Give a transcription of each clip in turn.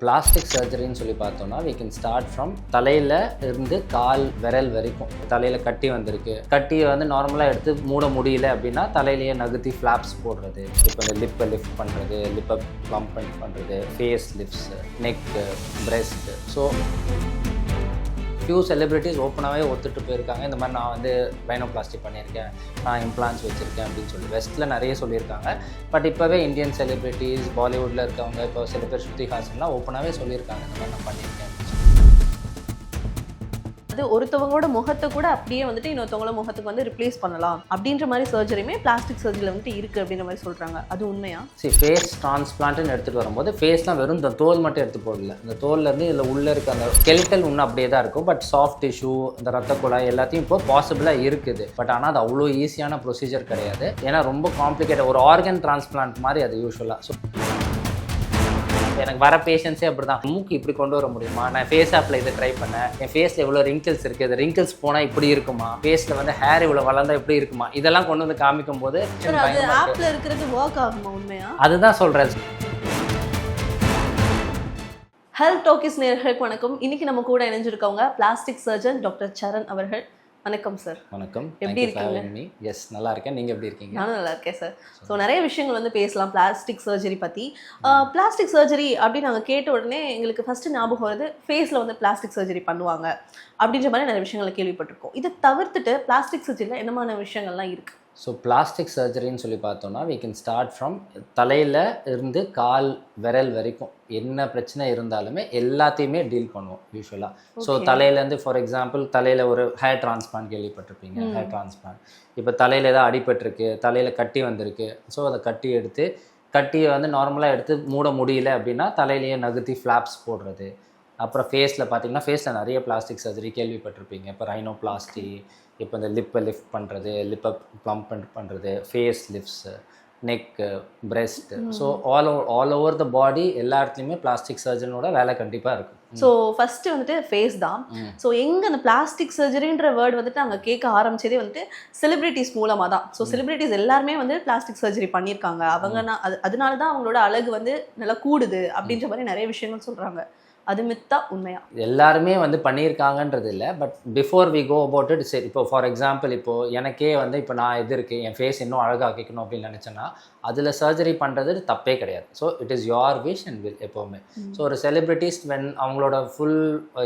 Plastic சர்ஜரின்னு சொல்லி பார்த்தோம்னா we can start from தலையில் இருந்து கால் விரல் வரைக்கும். தலையில் கட்டி வந்திருக்கு. கட்டியை வந்து நார்மலாக எடுத்து மூட முடியல அப்படின்னா தலையிலேயே நகுத்தி ஃப்ளாப்ஸ் போடுறது. இப்போ இந்த லிப்பை லிஃப்ட் பண்ணுறது லிப்பை ப்ளம்ப் பண்ணுறது face lips neck breast so few celebrities ஓப்பனாகவே ஒத்துட்டு போயிருக்காங்க. இந்த மாதிரி நான் வந்து பைனோபிளாஸ்டிக் பண்ணியிருக்கேன் நான் இம்ப்ளான்ஸ் வச்சுருக்கேன் அப்படின்னு சொல்லி வெஸ்ட்டில் நிறைய சொல்லியிருக்காங்க. பட் இப்போவே இந்தியன் செலிபிரிட்டிஸ் பாலிவுட்டில் இருக்கவங்க இப்போ சில பேர் ஸ்ருதி ஹாசன்லாம் ஓப்பனாகவே சொல்லியிருக்காங்க. இந்த மாதிரி நான் பண்ணியிருக்கேன். அதாவது அது ஒருத்தவங்களோட முகத்தை கூட அப்படியே வந்துட்டு இன்னொருத்தவங்களோட முகத்துக்கு வந்து ரிப்ளேஸ் பண்ணலாம். அப்படின்ற மாதிரி சர்ஜரியுமே பிளாஸ்டிக் சர்ஜரியில் வந்துட்டு இருக்கு அப்படின்ற மாதிரி சொல்றாங்க. அது உண்மையா? சரி ஃபேஸ் டிரான்ஸ்பிளான்ட்னு எடுத்துகிட்டு வரும்போது ஃபேஸ்லாம் வெறும் இந்த தோல் மட்டும் எடுத்து போடல. இந்த தோல்லேருந்து இதில் உள்ளே இருக்க அந்த கெல்டல் இன்னும் அப்படியே தான் இருக்கும். பட் சாஃப்ட் டிஷ்யூ இந்த ரத்த குழாய் எல்லாத்தையும் இப்போ பாசிபிளாக இருக்குது. பட் ஆனால் அது அவ்வளோ ஈஸியான ப்ரொசீஜர் கிடையாது. ஏன்னா ரொம்ப காம்ப்ளிகேட்டட் ஒரு ஆர்கன் டிரான்ஸ்பிளான்ட் மாதிரி அது யூஸ்வலாக ஸோ எனக்கு வர பேஷண்ட்ஸே அப்படி தான் மூக்கு இப்படி கொண்டு வர முடியுமா? நான் ஃபேஸ் ஆப்பில் இதை ட்ரை பண்ணேன். என் ஃபேஸில் இவ்வளோ ரிங்கிள்ஸ் இருக்குது இந்த ரிங்கிள்ஸ் போனால் இப்படி இருக்குமா? ஃபேஸில் வந்து ஹேர் இவ்வளோ வளர்ந்தா இப்படி இருக்குமா? இதெல்லாம் கொண்டு வந்து காமிக்கும் போது அதுதான் சொல்கிறேன் ஹெல்த் டாக்கிஸ் நேர்களுக்கு வணக்கம். இன்னைக்கு நம்ம கூட இணைஞ்சிருக்கவங்க பிளாஸ்டிக் சர்ஜன் டாக்டர் சரண் அவர்கள். வணக்கம் சார் வணக்கம். எப்படி இருக்கீங்க? எஸ் நல்லா இருக்கேன். நீங்கள் எப்படி இருக்கீங்க? நானும் நல்லா இருக்கேன் சார் ஸோ நிறைய விஷயங்கள் வந்து பேசலாம் பிளாஸ்டிக் சர்ஜரி பற்றி பிளாஸ்டிக் சர்ஜரி அப்படின்னு நாங்கள் கேட்ட உடனே எங்களுக்கு ஃபஸ்ட்டு ஞாபகம் வருது ஃபேஸில் வந்து பிளாஸ்டிக் சர்ஜரி பண்ணுவாங்க அப்படின்ற மாதிரி நிறைய விஷயங்களை கேள்விப்பட்டிருக்கோம். இதை தவிர்த்துட்டு பிளாஸ்டிக் சர்ஜரியில் என்னமான விஷயங்கள்லாம் இருக்குது ஸோ பிளாஸ்டிக் சர்ஜரின்னு சொல்லி பார்த்தோம்னா we can ஸ்டார்ட் ஃப்ரம் தலையில் இருந்து கால் விரல் வரைக்கும் என்ன பிரச்சனை இருந்தாலுமே எல்லாத்தையுமே டீல் பண்ணுவோம் யூஸ்வலாக ஸோ. தலையிலேருந்து ஃபார் எக்ஸாம்பிள் தலையில் ஒரு ஹேர் டிரான்ஸ்பிளான்ட் கேள்விப்பட்டிருப்பீங்க ஹேர் டிரான்ஸ்பிளான்ட் இப்போ தலையில் ஏதாவது அடிபட்டிருக்கு தலையில் கட்டி வந்திருக்கு. ஸோ அதை கட்டி எடுத்து கட்டியை வந்து நார்மலாக எடுத்து மூட முடியல அப்படின்னா தலையிலேயே நகர்த்தி ஃப்ளாப்ஸ் போடுறது. அப்புறம் ஃபேஸில் பார்த்தீங்கன்னா ஃபேஸில் நிறைய பிளாஸ்டிக் சர்ஜரி கேள்விப்பட்டிருப்பீங்க. இப்போ ரைனோபிளாஸ்டி இப்போ இந்த லிப்பை லிஃப்ட் பண்ணுறது லிப்பை ப்ளம்ப் பண்ணுறது face lips neck breast so all all over the body எல்லா இடத்துலையுமே பிளாஸ்டிக் சர்ஜனோட வேலை கண்டிப்பாக இருக்கும். ஸோ ஃபஸ்ட்டு வந்துட்டு ஃபேஸ் தான். ஸோ எங்கே அந்த பிளாஸ்டிக் சர்ஜரின்ற வேர்டு வந்துட்டு நாங்கள் கேட்க ஆரம்பிச்சதே வந்துட்டு செலிபிரிட்டிஸ் மூலமாக தான் ஸோ செலிபிரிட்டிஸ் எல்லாருமே வந்து பிளாஸ்டிக் சர்ஜரி பண்ணியிருக்காங்க. அவங்க அது அதனால தான் அவங்களோட அழகு வந்து நல்லா கூடுது அப்படின்ற மாதிரி நிறைய விஷயங்கள் சொல்கிறாங்க அது மித்தா உண்மையா? எல்லாருமே வந்து பண்ணியிருக்காங்கன்றது இல்லை but before we go about it சரி இப்போ ஃபார் எக்ஸாம்பிள் இப்போ எனக்கே வந்து இப்போ நான் இது இருக்குது என் ஃபேஸ் இன்னும் அழகாக்கிக்கணும் அப்படின்னு நினச்சேன்னா அதில் சர்ஜரி பண்ணுறது தப்பே கிடையாது. So it is your wish and will எப்போவுமே. ஸோ ஒரு செலிபிரிட்டிஸ் வென் அவங்களோட ஃபுல்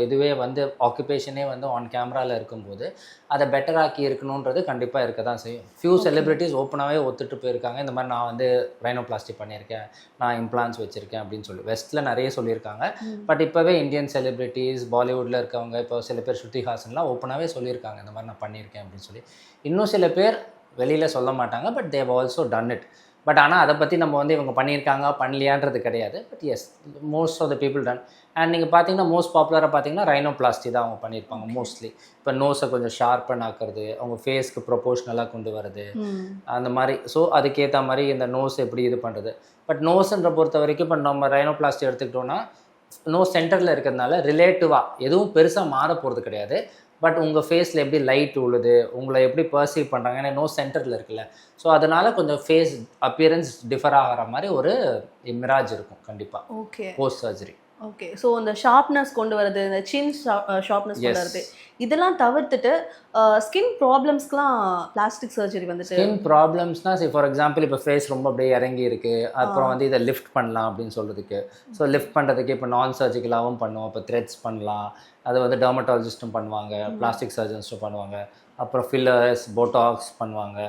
இதுவே வந்து ஆக்குபேஷனே வந்து ஆன் கேமராவில் இருக்கும்போது அதை பெட்டர் ஆக்கி இருக்கணுன்றது கண்டிப்பாக இருக்க தான் செய்யும் ஃபியூ செலிபிரிட்டிஸ் ஓப்பனாகவே ஒத்துட்டு போயிருக்காங்க. இந்த மாதிரி நான் வந்து ரைனோபிளாஸ்டி பண்ணியிருக்கேன் நான் இம்ப்ளான்ஸ் வச்சுருக்கேன் அப்படின்னு சொல்லி வெஸ்ட்டில் நிறைய சொல்லியிருக்காங்க. பட் இப்போவே இந்தியன் செலிபிரிட்டிஸ் பாலிவுட்டில் இருக்கவங்க இப்போ சில பேர் ஸ்ருதி ஹாசன்லாம் ஓப்பனாகவே சொல்லியிருக்காங்க இந்த மாதிரி நான் பண்ணியிருக்கேன் அப்படின்னு சொல்லி. இன்னும் சில பேர் வெளியில் சொல்ல மாட்டாங்க but they also done it but ஆனால் அதை பற்றி நம்ம வந்து இவங்க பண்ணியிருக்காங்க பண்ணலையான்றது கிடையாது. But as most of the people done and நீங்கள் பார்த்தீங்கன்னா மோஸ்ட் பாப்புலராக பார்த்தீங்கன்னா ரைனோபிளாஸ்டி தான் அவங்க பண்ணியிருப்பாங்க மோஸ்ட்லி இப்போ நோஸை கொஞ்சம் ஷார்ப்பன் ஆக்குறது அவங்க ஃபேஸ்க்கு ப்ரொபோஷ்னலாக கொண்டு வரது அந்த மாதிரி. ஸோ அதுக்கேற்ற மாதிரி இந்த நோஸ் எப்படி இது பண்ணுறது பட் நோஸ்ன்ற பொறுத்த வரைக்கும் இப்போ நம்ம ரைனோபிளாஸ்டி எடுத்துக்கிட்டோம்னா நோஸ் சென்டரில் இருக்கிறதுனால ரிலேட்டிவாக எதுவும் பெருசாக மாற போகிறது கிடையாது. பட் உங்கள் ஃபேஸில் எப்படி லைட் உழுது உங்களை எப்படி பர்சீவ் பண்ணுறாங்க ஏன்னா நோஸ் சென்டரில் இருக்குல்ல. ஸோ அதனால் கொஞ்சம் ஃபேஸ் அப்பியரன்ஸ் டிஃபர் ஆகிற மாதிரி ஒரு மிராஜ் இருக்கும் கண்டிப்பாக okay post surgery okay so இந்த ஷார்ப்னஸ் கொண்டு வரது இந்த சின் ஷார்ப்னஸ் கொண்டு. வரது இதெல்லாம் தவிர்த்துட்டு ஸ்கின் ப்ராப்ளம்ஸ்க்குலாம் பிளாஸ்டிக் சர்ஜரி வந்துட்டு ஸ்கின் ப்ராப்ளம்ஸ்னா சரி ஃபார் எக்ஸாம்பிள் இப்போ ஃபேஸ் ரொம்ப அப்படியே இறங்கி இருக்கு. அப்புறம் வந்து இதை லிஃப்ட் பண்ணலாம் அப்படின்னு சொல்கிறதுக்கு ஸோ லிஃப்ட் பண்ணுறதுக்கு இப்போ நான் சர்ஜிக்கலாகவும் பண்ணுவோம். இப்போ த்ரெட்ஸ் பண்ணலாம். அது வந்து டெர்மட்டாலஜிஸ்ட்டும் பண்ணுவாங்க. பிளாஸ்டிக் சர்ஜன்ஸும் பண்ணுவாங்க. அப்புறம் ஃபில்லர்ஸ் போட்டாக்ஸ் பண்ணுவாங்க.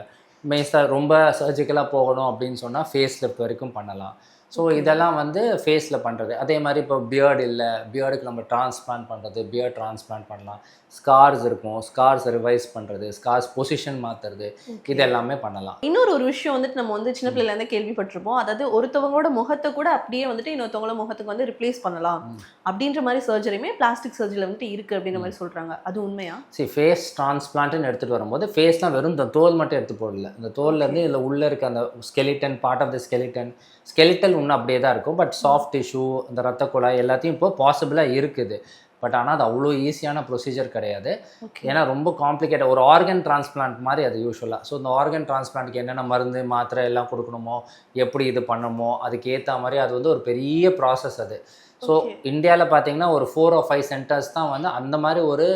மெயின்ஸாக ரொம்ப சர்ஜிக்கலாக போகணும் அப்படின்னு சொன்னால் ஃபேஸ் லிஃப்ட் வரைக்கும் பண்ணலாம். ஸோ இதெல்லாம் வந்து ஃபேஸில் பண்ணுறது அதே மாதிரி இப்போ பியர்டு இல்லை பியர்டுக்கு நம்ம டிரான்ஸ்பிளான்ட் பண்ணுறது பியர்ட் டிரான்ஸ்பிளான்ட் பண்ணலாம். ஸ்கார்ஸ் இருக்கும். ஸ்கார்ஸ் ரிவைஸ் பண்ணுறது ஸ்கார்ஸ் பொசிஷன் மாற்றுறது இது எல்லாமே பண்ணலாம். இன்னொரு ஒரு விஷயம் வந்துட்டு நம்ம வந்து சின்ன பிள்ளைல இருந்தே கேள்விப்பட்டிருப்போம். அதாவது ஒருத்தவங்களோட முகத்தை கூட அப்படியே வந்துட்டு இன்னொருத்தவங்களோட முகத்துக்கு வந்து ரிப்ளேஸ் பண்ணலாம். அப்படின்ற மாதிரி சர்ஜரியுமே பிளாஸ்டிக் சர்ஜரியில் வந்துட்டு இருக்கு அப்படின்ற மாதிரி சொல்றாங்க. அது உண்மையா? சரி ஃபேஸ் டிரான்ஸ்பிளான்ட்னு எடுத்துகிட்டு வரும்போது ஃபேஸ்லாம் வெறும் இந்த தோல் மட்டும் எடுத்து போடல. இந்த தோல்லேருந்து இதில் உள்ளே இருக்க அந்த skeleton part of the skeleton skeletal இன்னும் அப்படியே தான் இருக்கும். பட் சாஃப்ட் டிஷ்யூ இந்த ரத்த குழாய் எல்லாத்தையும் இப்போ பாசிபிளாக இருக்குது. பட் ஆனால் அது அவ்வளோ ஈஸியான ப்ரொசீஜர் கிடையாது. ஏன்னா ரொம்ப காம்ப்ளிகேட்டட் ஒரு ஆர்கன் டிரான்ஸ்பிளான்ட் மாதிரி அது யூஸ்வலாக ஸோ இந்த ஆர்கன் டிரான்ஸ்பிளான்ட்க்கு என்னென்ன மருந்து மாத்திரை எல்லாம் கொடுக்கணுமோ எப்படி இது பண்ணணுமோ அதுக்கு ஏற்ற மாதிரி அது வந்து ஒரு பெரிய ப்ராசஸ் அது. ஸோ. இந்தியாவில் பார்த்தீங்கன்னா ஒரு ஃபோர் ஆர் ஃபைவ் சென்டர்ஸ் தான் வந்து அந்த மாதிரி ஒரு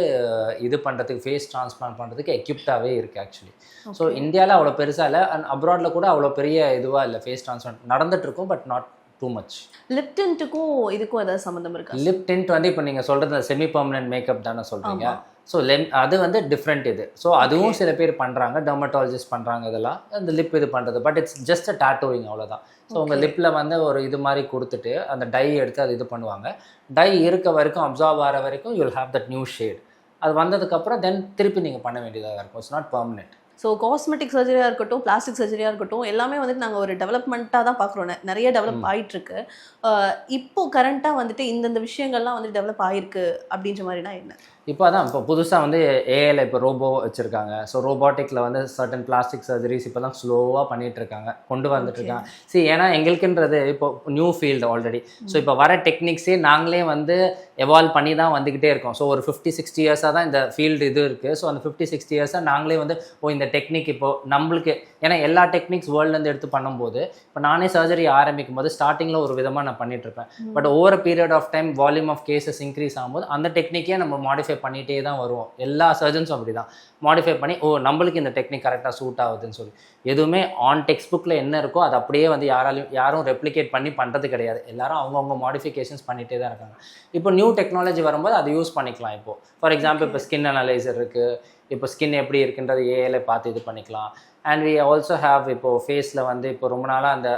இது பண்ணுறதுக்கு ஃபேஸ் ட்ரான்ஸ்பிளான்ட் பண்ணுறதுக்கு எக்யூப்டாகவே இருக்குது ஆக்சுவலி ஸோ இந்தியாவில் அவ்வளோ பெருசாக இல்லை. அண்ட் அப்ராடில் கூட அவ்வளோ பெரிய இதுவாக இல்லை ஃபேஸ் ட்ரான்ஸ்பிளான்ட் நடந்துட்டு இருக்கும் பட் நாட் டூ மச் லிப்டன்ட்டுக்கும் இதுக்கும் ஏதாவது சம்மந்தம் இருக்கா? லிப் டிண்ட் வந்து இப்போ நீங்கள் சொல்கிறது செமி பர்மனன்ட் மேக்கப் தானே சொல்கிறீங்க. ஸோ லென் அது வந்து டிஃப்ரெண்ட் இது. ஸோ அதுவும் சில பேர் பண்ணுறாங்க டெர்மட்டாலஜிஸ்ட் பண்ணுறாங்க இதெல்லாம். அந்த லிப் இது பண்ணுறது but it's just a tattooing அவ்வளோதான் ஸோ உங்கள். லிப்பில் வந்து ஒரு இது மாதிரி கொடுத்துட்டு அந்த டை எடுத்து அது இது பண்ணுவாங்க. டை இருக்க வரைக்கும் அப்சார்வ் ஆகிற வரைக்கும் you'll have that new shade அது வந்ததுக்கப்புறம் தென் திருப்பி நீங்கள் பண்ண வேண்டியதாக இருக்கும். It's not permanent so cosmetic சர்ஜரியாக இருக்கட்டும் பிளாஸ்டிக் சர்ஜரியாக இருக்கட்டும் எல்லாமே வந்துட்டு நாங்கள் ஒரு டெவலப்மெண்ட்டாக தான் பார்க்குறோம். நிறைய டெவலப் ஆயிட்டு இருக்கு அஹ் இப்போ கரண்ட்டாக வந்துட்டு இந்தந்த விஷயங்கள்லாம் வந்து டெவலப் ஆயிருக்கு அப்படின்ற மாதிரினா என்ன? இப்போ அதான் இப்போ புதுசாக வந்து ஏஐல இப்போ ரோபோ வச்சுருக்காங்க. ஸோ ரோபோட்டிக்கில் வந்து சர்டன் பிளாஸ்டிக் சர்ஜரிஸ் இப்போ தான் ஸ்லோவாக பண்ணிட்டு இருக்காங்க கொண்டு வந்துட்டு இருக்காங்க. சரி ஏன்னா எங்களுக்குன்றது இப்போ நியூ ஃபீல்டு ஆல்ரெடி ஸோ இப்போ வர டெக்னிக்ஸே நாங்களே வந்து எவால்வ் பண்ணி தான் வந்துக்கிட்டே இருக்கோம். ஸோ ஒரு ஃபிஃப்டி சிக்ஸ்டி இயர்ஸாக தான் இந்த ஃபீல்டு இது இருக்குது ஸோ அந்த ஃபிஃப்டி சிக்ஸ்டி இயர்ஸாக நாங்களே வந்து ஓ இந்த டெக்னிக் இப்போ நம்மளுக்கு ஏன்னா எல்லா டெக்னிக்ஸ் வேர்ல்ட்லேருந்து எடுத்து பண்ணும்போது இப்போ நானே சர்ஜரி ஆரம்பிக்கும் போது ஸ்டார்டிங்கில் ஒரு விதமாக நான் பண்ணிட்டு இருப்பேன் but over period of time volume of cases increase ஆகும்போது அந்த டெக்னிக்கே நம்ம மாடிஃபை பண்ணிகிட்டே தான் வருவோம். எல்லா சர்ஜன்ஸும் அப்படி தான் மாடிஃபை பண்ணி ஓ நம்மளுக்கு இந்த டெக்னிக் கரெக்டாக சூட் ஆகுதுன்னு சொல்லி. எதுவுமே ஆன் டெக்ஸ்ட் புக்கில் என்ன இருக்கோ அது அப்படியே வந்து யாராலையும் யாரும் ரெப்ளிகேட் பண்ணி பண்ணுறது கிடையாது. எல்லாரும் அவங்கவுங்க மாடிஃபிகேஷன்ஸ் பண்ணிகிட்டே தான் இருக்காங்க. இப்போ நியூ டெக்னாலஜி வரும்போது அதை யூஸ் பண்ணிக்கலாம் இப்போ. ஃபார் எக்ஸாம்பிள் இப்போ ஸ்கின் அனலைசர் இருக்குது இப்போ ஸ்கின் எப்படி இருக்குன்றது ஏஐல பார்த்து இது பண்ணிக்கலாம். அண்ட் வி ஆல்சோ ஹேவ் இப்போ ஃபேஸில் வந்து இப்போ ரொம்ப நாளாக அந்த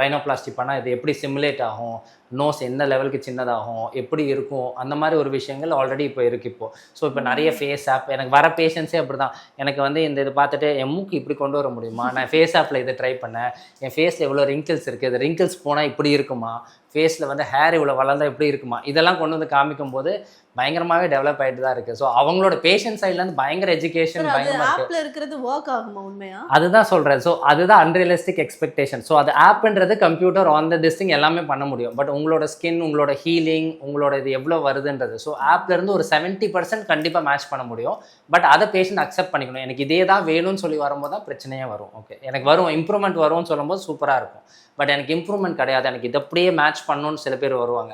ரைனோபிளாஸ்டி பண்ணால் இது எப்படி சிமுலேட் ஆகும்? நோஸ் எந்த லெவலுக்கு சின்னதாகும்? எப்படி இருக்கும்? அந்த மாதிரி ஒரு விஷயங்கள் ஆல்ரெடி இப்போ இருக்குது இப்போ. ஸோ இப்போ நிறைய ஃபேஸ் ஆப் எனக்கு வர பேஷன்ஸே அப்படி தான் எனக்கு வந்து இந்த இது பார்த்துட்டு என் மூக்கு இப்படி கொண்டு வர முடியுமா? நான் ஃபேஸ் ஆப்பில் இதை ட்ரை பண்ணேன். என் ஃபேஸில் எவ்வளோ ரிங்கிள்ஸ் இருக்குது இந்த ரிங்கிள்ஸ் போனால் இப்படி இருக்குமா? ஃபேஸில் வந்து ஹேர் இவ்வளோ வளர்ந்தா எப்படி இருக்குமா? இதெல்லாம் கொண்டு வந்து காமிக்கும் போது பயங்கரமாகவே டெவலப் ஆகிட்டு தான் இருக்குது ஸோ அவங்களோட பேஷண்ட் சைட்லேருந்து பயங்கர எஜுகேஷன் பயங்கரமாக இருக்கிறது ஒர்க் ஆகுமா உண்மையா? அதுதான் சொல்கிறேன் ஸோ அதுதான் அன்ரியலிஸ்டிக் எக்ஸ்பெக்டேஷன் ஸோ அது ஆப்ன்றது கம்ப்யூட்டர் ஆன் த திஸ்டிங் எல்லாமே பண்ண முடியும். பட் உங்களோட ஸ்கின் உங்களோட ஹீலிங் உங்களோட இது எவ்வளோ வருதுன்றது. ஸோ இருந்து ஒரு செவன்ட்டி பர்சன்ட் கண்டிப்பாக மேட்ச் பண்ண முடியும். பட் அதை பேஷண்ட் அக்செப்ட் பண்ணிக்கணும். எனக்கு இதே தான் வேணும்னு சொல்லி வரும்போது தான் பிரச்சனையே வரும். ஓகே எனக்கு வரும் இம்ப்ரூவ்மெண்ட் வரும்னு சொல்லும்போது சூப்பராக இருக்கும். பட் எனக்கு இம்ப்ரூவ்மெண்ட் கிடையாது. எனக்கு இது அப்படியே மேட்ச் பண்ணணும்னு சில பேர் வருவாங்க.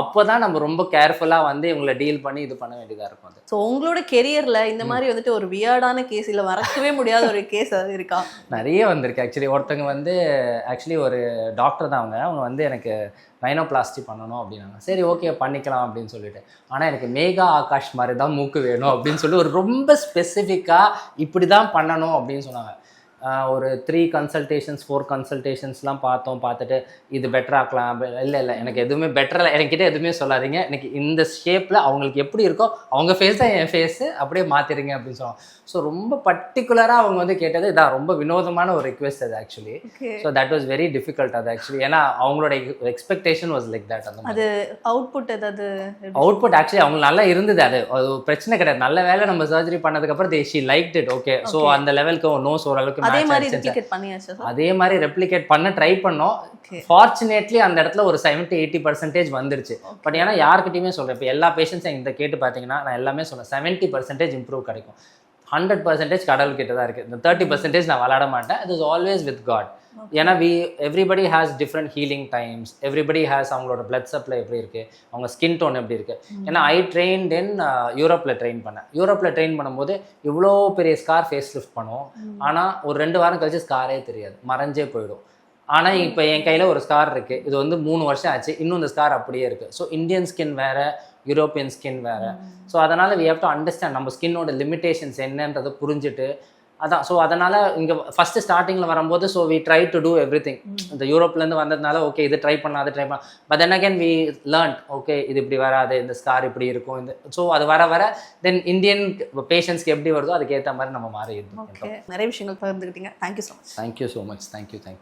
அப்போ தான் நம்ம ரொம்ப கேர்ஃபுல்லாக வந்து இவங்களை டீல் பண்ணி இது பண்ண வேண்டியதாக இருக்கும் அது. ஸோ உங்களோட கெரியர்ல இந்த மாதிரி வந்துட்டு ஒரு வியர்டான கேஸ் இல்ல மறக்கவே முடியாத ஒரு கேஸ் இருக்கா? நிறைய வந்திருக்கு. ஆக்சுவலி ஒருத்தங்க வந்து ஆக்சுவலி ஒரு டாக்டர் தான் அவங்க. அவங்க வந்து எனக்கு ரைனோபிளாஸ்டி பண்ணணும் அப்படின்னாங்க. சரி ஓகே பண்ணிக்கலாம் அப்படின்னு சொல்லிட்டு. ஆனால் எனக்கு மேகா ஆகாஷ் மாதிரி தான் மூக்கு வேணும் அப்படின்னு சொல்லி ஒரு ரொம்ப ஸ்பெசிஃபிக்காக இப்படி தான் பண்ணணும் அப்படின்னு சொன்னாங்க. ஒரு த்ரீ கன்சல்டேஷன்ஸ் ஃபோர் கன்சல்டேஷன்ஸ்லாம் பார்த்தோம் பார்த்துட்டு இது பெட்டர் ஆக்கலாம். இல்லை இல்லை எனக்கு எதுவுமே பெட்டர் இல்லை. என்கிட்ட எதுவுமே சொல்லாதீங்க. எனக்கு இந்த ஷேப்பில் அவங்களுக்கு எப்படி இருக்கோ அவங்க ஃபேஸ் தான் என் ஃபேஸு அப்படியே மாற்றிடுங்க அப்படின்னு சொன்னாங்க. ஸோ ரொம்ப பர்டிகுலராக அவங்க வந்து கேட்டது இதான் ரொம்ப வினோதமான ஒரு ரிக்வெஸ்ட் அது actually so that was very difficult அது ஆக்சுவலி ஏன்னா அவங்களோட எக்ஸ்பெக்டேஷன் வாஸ் லைக் தட் அந்த அது அவுட்புட் ஏதாவது அவுட்புட் ஆக்சுவலி அவங்க நல்லா இருந்தது அது. அது பிரச்சனை கிடையாது. நல்ல வேலை நம்ம சர்ஜரி பண்ணதுக்கப்புறம் they she like it okay so. அந்த லெவலுக்கு நோஸ் ஓரளவுக்கு அதே மாதிரி. ரெப்ளிகேட் பண்ணியாச்சா. சார் அதே மாதிரி ரெப்ளிகேட் பண்ண ட்ரை பண்ணோம். ஃபார்ச்சுனேட்லி அந்த இடத்துல ஒரு 70 எயிட்டி பர்சன்டேஜ் வந்துருச்சு. பட் ஏன்னா யார்கிட்டயுமே சொல்றேன் இப்போ எல்லா பேஷண்ட்ஸும் இந்த கேட்டு பார்த்தீங்கன்னா நான் எல்லாமே சொன்னேன் 70% பர்சன்டேஜ் இம்ப்ரூவ் கிடைக்கும். ஹண்ட்ரட் பர்சன்டேஜ் கடவுள் கிட்ட தான் இருக்குது இந்த தேர்ட்டி பர்சன்டேஜ் நான் விளாட மாட்டேன். It is always with God ஏன்னா we everybody has different healing times everybody has அவங்களோட பிளட் சப்ளை எப்படி இருக்குது அவங்க ஸ்கின் டோன் எப்படி இருக்குது ஏன்னா ஐ ட்ரெயின் தென் யூரோப்பில் ட்ரெயின் பண்ணேன். யூரோப்பில் ட்ரெயின் பண்ணும்போது இவ்வளோ பெரிய ஸ்கார் ஃபேஸ் லிஃப்ட் பண்ணுவோம் ஆனால் ஒரு ரெண்டு வாரம் கழிச்சு ஸ்காரே தெரியாது. மறைஞ்சே போயிடும். ஆனால் இப்போ என் கையில் ஒரு ஸ்கார் இருக்குது இது வந்து மூணு வருஷம் ஆச்சு. இன்னும் இந்த ஸ்கார் அப்படியே இருக்குது ஸோ இந்தியன் ஸ்கின் வேறு யூரோப்பியன் ஸ்கின் வேறு. ஸோ அதனால் வி ஹேவ் டு அண்டர்ஸ்டாண்ட் நம்ம ஸ்கின்னோட லிமிடேஷன்ஸ் என்னன்றதை புரிஞ்சுட்டு அதான். ஸோ அதனால் இங்கே ஃபஸ்ட்டு ஸ்டார்டிங்கில் வரும்போது so we try to do everything இந்த யூரோப்லேருந்து வந்ததுனால ஓகே இது ட்ரை பண்ணலாம் அது ட்ரை பண்ணலாம் but then again we learn okay இது இப்படி வராது இந்த ஸ்கார் இப்படி இருக்கும் இந்த ஸோ அது வர வர தென் இந்தியன் பேஷண்ட்ஸ்க்கு எப்படி வருதோ அதுக்கேற்ற மாதிரி நம்ம மாறி ஓகே நிறைய விஷயங்கள் பகிர்ந்துக்கிட்டீங்க thank you so much thank you so much thank you thank you